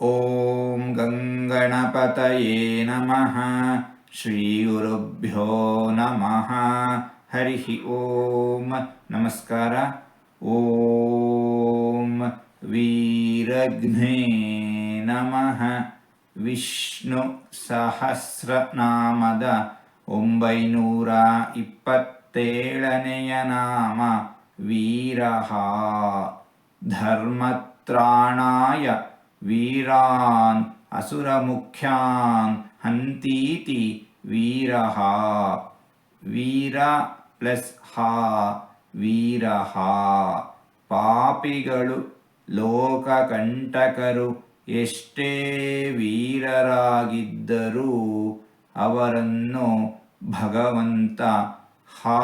ॐ गङ्गणपतये नमः ಶ್ರೀಗುರುಭ್ಯೋ ನಮಃ ಹರಿ ಓಂ ನಮಸ್ಕಾರ ಓಂ ವೀರಘ್ನೇ ನಮಃ ವಿಷ್ಣು ಸಹಸ್ರನಾಮದ ಒಂಬೈನೂರ ಇಪ್ಪತ್ತೇಳನೆಯ ನಾಮ ವೀರಃ ಧರ್ಮತ್ರಾಣಾಯ ವೀರಾನ್ ಅಸುರಮುಖ್ಯಾನ್ ಹಂತೀತಿ ವೀರಃ ವೀರ ಪ್ಲಸ್ ಹ, ವೀರಹ. ಪಾಪಿಗಳು ಲೋಕಕಂಟಕರು ಎಷ್ಟೇ ವೀರರಾಗಿದ್ದರೂ ಅವರನ್ನು ಭಗವಂತ ಹಾ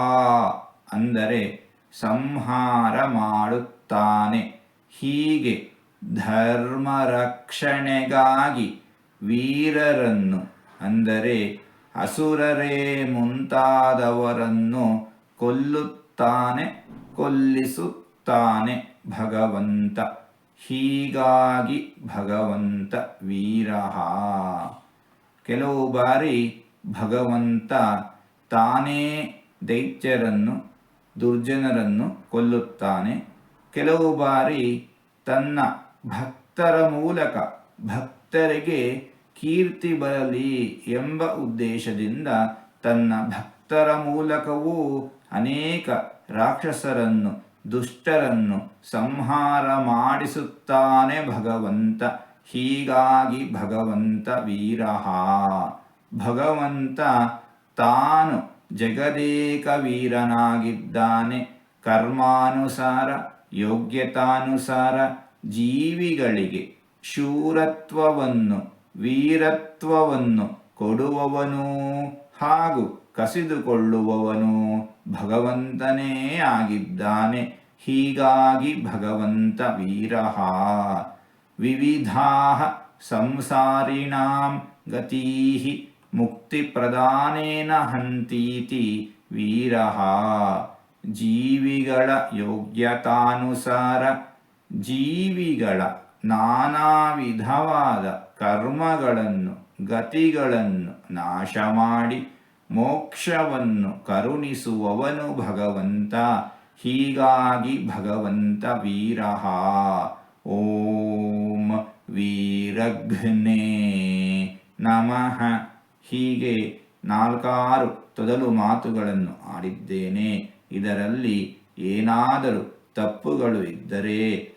ಅಂದರೆ ಸಂಹಾರ ಮಾಡುತ್ತಾನೆ. ಹೀಗೆ ಧರ್ಮ ರಕ್ಷಣೆಗಾಗಿ ವೀರರನ್ನು, ಅಂದರೆ ಅಸುರರೇ ಮುಂತಾದವರನ್ನು ಕೊಲ್ಲುತ್ತಾನೆ, ಕೊಲ್ಲಿಸುತ್ತಾನೆ ಭಗವಂತ. ಹೀಗಾಗಿ ಭಗವಂತ ವೀರಃ. ಕೆಲವು ಬಾರಿ ಭಗವಂತ ತಾನೇ ದೈತ್ಯರನ್ನು, ದುರ್ಜನರನ್ನು ಕೊಲ್ಲುತ್ತಾನೆ. ಕೆಲವು ಬಾರಿ ತನ್ನ ಭಕ್ತರ ಮೂಲಕ ಭಕ್ತರಿಗೆ ಕೀರ್ತಿ ಬರಲಿ ಎಂಬ ಉದ್ದೇಶದಿಂದ ತನ್ನ ಭಕ್ತರ ಮೂಲಕವೂ ಅನೇಕ ರಾಕ್ಷಸರನ್ನು, ದುಷ್ಟರನ್ನು ಸಂಹಾರ ಮಾಡಿಸುತ್ತಾನೆ ಭಗವಂತ. ಹೀಗಾಗಿ ಭಗವಂತ ವೀರಹ. ಭಗವಂತ ತಾನು ಜಗದೇಕ ವೀರನಾಗಿದ್ದಾನೆ. ಕರ್ಮಾನುಸಾರ, ಯೋಗ್ಯತಾನುಸಾರ ಜೀವಿಗಳಿಗೆ ಶೂರತ್ವವನ್ನು, ವೀರತ್ವವನ್ನು ಕೊಡುವವನು ಹಾಗೂ ಕಸಿದುಕೊಳ್ಳುವವನು ಭಗವಂತನೇ ಆಗಿದ್ದಾನೆ. ಹೀಗಾಗಿ ಭಗವಂತ ವೀರಃ. ವಿವಿಧಾ ಸಂಸಾರಿಣಾಂ ಗತೀಃ ಮುಕ್ತಿಪ್ರದಾನೇನ ಹಂತೀತಿ ವೀರಃ. ಜೀವಿಗಳ ಯೋಗ್ಯತಾನುಸಾರ ಜೀವಿಗಳ ನಾನಾ ವಿಧವಾದ ಕರ್ಮಗಳನ್ನು, ಗತಿಗಳನ್ನು ನಾಶ ಮಾಡಿ ಮೋಕ್ಷವನ್ನು ಕರುಣಿಸುವವನು ಭಗವಂತ. ಹೀಗಾಗಿ ಭಗವಂತ ವೀರಃ. ಓಂ ವೀರಘ್ನೇ ನಮಃ. ಹೀಗೆ ನಾಲ್ಕಾರು ತೊದಲು ಮಾತುಗಳನ್ನು ಆಡಿದ್ದೇನೆ. ಇದರಲ್ಲಿ ಏನಾದರೂ ತಪ್ಪುಗಳು ಇದ್ದರೆ